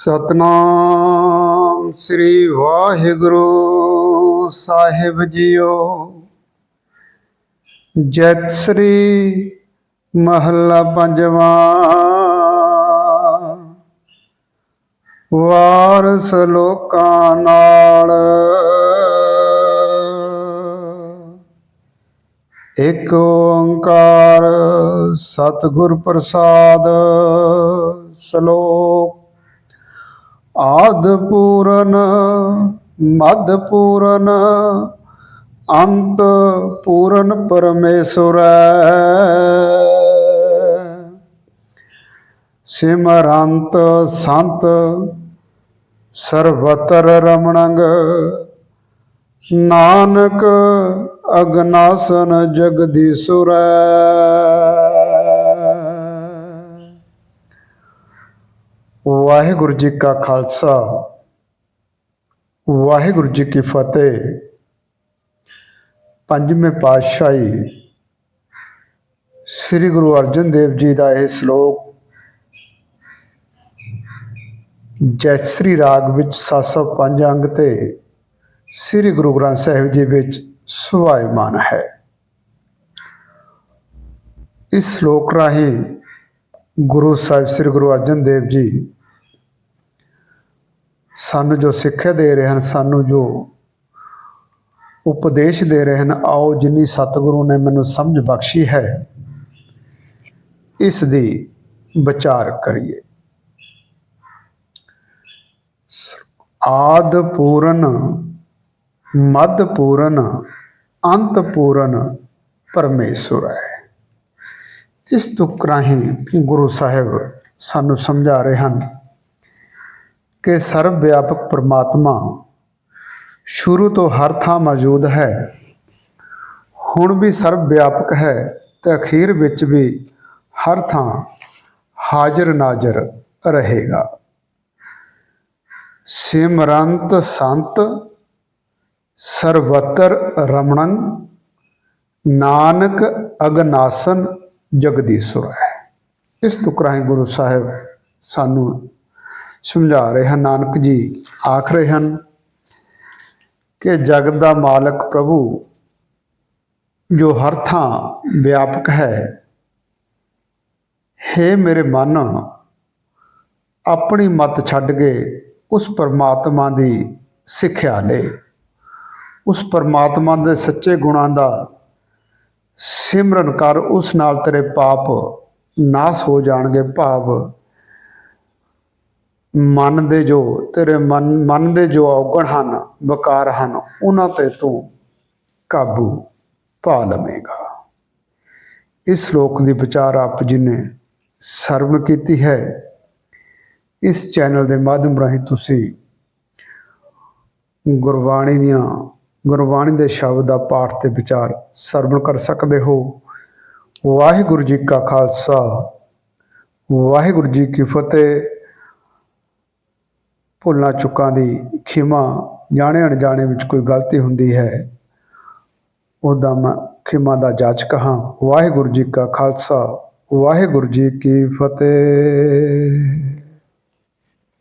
ਸਤਨਾਮ ਸ੍ਰੀ ਵਾਹਿਗੁਰੂ ਸਾਹਿਬ ਜੀਓ। ਜੈਤ ਸ੍ਰੀ ਮਹੱਲਾ ਪੰਜਵਾਂ। ਵਾਰਸ ਲੋਕਾਂ ਨਾਲ। ਇਕ ਓੰਕਾਰ ਸਤਿਗੁਰ ਪ੍ਰਸਾਦ, ਸ਼ਲੋਕ ਆਦ ਪੂਰਨ ਮਦ ਪੂਰਨ ਅੰਤ ਪੂਰਨ ਪਰਮੇਸ਼ਰ ਸਿਮਰੰਤ ਸੰਤ ਸਰਬਤਰ ਰਮਣੰਗ ਨਾਨਕ ਅਗਨਾਸਨ ਜਗਦੀਸ਼ੁਰੈ ਵਾਹਿਗੁਰੂ ਜੀ ਕਾ ਖਾਲਸਾ, ਵਾਹਿਗੁਰੂ ਜੀ ਕੀ ਫਤਿਹ। ਪੰਜਵੇਂ ਪਾਤਸ਼ਾਹੀ ਸ੍ਰੀ ਗੁਰੂ ਅਰਜਨ ਦੇਵ ਜੀ ਦਾ ਇਹ ਸ਼ਲੋਕ ਜੈਸਰੀ ਰਾਗ ਵਿੱਚ 705 ਅੰਗ ਤੇ ਸ੍ਰੀ ਗੁਰੂ ਗ੍ਰੰਥ ਸਾਹਿਬ ਜੀ ਵਿੱਚ ਸੁਭਾਇਮਾਨ ਹੈ। ਇਸ ਸ਼ਲੋਕ ਰਾਹੀਂ ਗੁਰੂ ਸਾਹਿਬ ਸ੍ਰੀ ਗੁਰੂ ਅਰਜਨ ਦੇਵ ਜੀ ਸਾਨੂੰ ਜੋ ਸਿੱਖਿਆ ਦੇ ਰਹੇ ਹਨ, ਸਾਨੂੰ ਜੋ ਉਪਦੇਸ਼ ਦੇ ਰਹੇ ਹਨ, ਆਓ ਜਿੰਨੀ ਸਤਿਗੁਰੂ ਨੇ ਮੈਨੂੰ ਸਮਝ ਬਖਸ਼ੀ ਹੈ, ਇਸ ਦੀ ਵਿਚਾਰ ਕਰੀਏ। ਆਦ ਪੂਰਨ ਮਦ ਪੂਰਨ ਅੰਤ ਪੂਰਨ ਪਰਮੇਸ਼ਰ ਹੈ। ਇਸ ਤੁਕ ਰਾਹੀਂ ਗੁਰੂ ਸਾਹਿਬ ਸਾਨੂੰ ਸਮਝਾ ਰਹੇ ਹਨ ਕਿ ਸਰਵ ਵਿਆਪਕ ਪਰਮਾਤਮਾ ਸ਼ੁਰੂ ਤੋਂ ਹਰ ਥਾਂ ਮੌਜੂਦ ਹੈ। ਹੁਣ ਵੀ ਸਰਵ ਵਿਆਪਕ ਹੈ ਤੇ ਅਖੀਰ ਵਿੱਚ ਵੀ ਹਰ ਥਾਂ ਹਾਜ਼ਰ ਨਾਜ਼ਰ ਰਹੇਗਾ। ਸਿਮਰੰਤ ਸੰਤ ਸਰਬਤਰ ਰਮਣੰ, ਨਾਨਕ ਅਗਨਾਸਨ ਜਗਦੀਸ਼ੁਰ ਹੈ। ਇਸ ਤੁਕ ਰਾਹੀਂ ਗੁਰੂ ਸਾਹਿਬ ਸਾਨੂੰ ਸਮਝਾ ਰਹੇ ਹਨ। ਨਾਨਕ ਜੀ ਆਖ ਰਹੇ ਹਨ ਕਿ ਜਗਤ ਦਾ ਮਾਲਕ ਪ੍ਰਭੂ ਜੋ ਹਰ ਥਾਂ ਵਿਆਪਕ ਹੈ ਹੈ ਮੇਰੇ ਮਨ, ਆਪਣੀ ਮਤ ਛੱਡ ਕੇ ਉਸ ਪਰਮਾਤਮਾ ਦੀ ਸਿੱਖਿਆ ਲੈ। ਉਸ ਪਰਮਾਤਮਾ ਦੇ ਸੱਚੇ ਗੁਣਾਂ ਦਾ ਸਿਮਰਨ ਕਰ, ਉਸ ਨਾਲ ਤੇਰੇ ਪਾਪ ਨਾਸ ਹੋ ਜਾਣਗੇ, ਭਾਵ ਮਨ ਦੇ ਜੋ, ਤੇਰੇ ਮਨ ਮਨ ਦੇ ਜੋ ਔਗਣ ਹਨ, ਵਿਕਾਰ ਹਨ, ਉਹਨਾਂ ਤੇ ਤੂੰ ਕਾਬੂ ਪਾ ਲਵੇਂਗਾ। ਇਸ ਸ਼ਲੋਕ ਦੀ ਵਿਚਾਰ ਆਪ ਜੀ ਨੇ ਸਰਵਣ ਕੀਤੀ ਹੈ। ਇਸ ਚੈਨਲ ਦੇ ਮਾਧਿਅਮ ਰਾਹੀਂ ਤੁਸੀਂ ਗੁਰਬਾਣੀ ਦੀਆਂ, ਗੁਰਬਾਣੀ ਦੇ ਸ਼ਬਦ ਦਾ ਪਾਠ ਤੇ ਵਿਚਾਰ ਸਰਵਣ ਕਰ ਸਕਦੇ ਹੋ। ਵਾਹਿਗੁਰੂ ਜੀ ਕਾ ਖਾਲਸਾ, ਵਾਹਿਗੁਰੂ ਜੀ ਕੀ ਫਤਿਹ। ਭੁੱਲਾਂ ਚੁੱਕਾਂ ਦੀ ਖਿਮਾ ਜਾਣੇ ਅਣਜਾਣੇ ਵਿੱਚ ਕੋਈ ਗਲਤੀ ਹੁੰਦੀ ਹੈ, ਉਹਦਾ ਮੈਂ ਖਿਮਾ ਦਾ ਜਾਚਕ ਹਾਂ। ਵਾਹਿਗੁਰੂ ਜੀ ਕਾ ਖਾਲਸਾ, ਵਾਹਿਗੁਰੂ ਜੀ ਕੀ ਫਤਿਹ।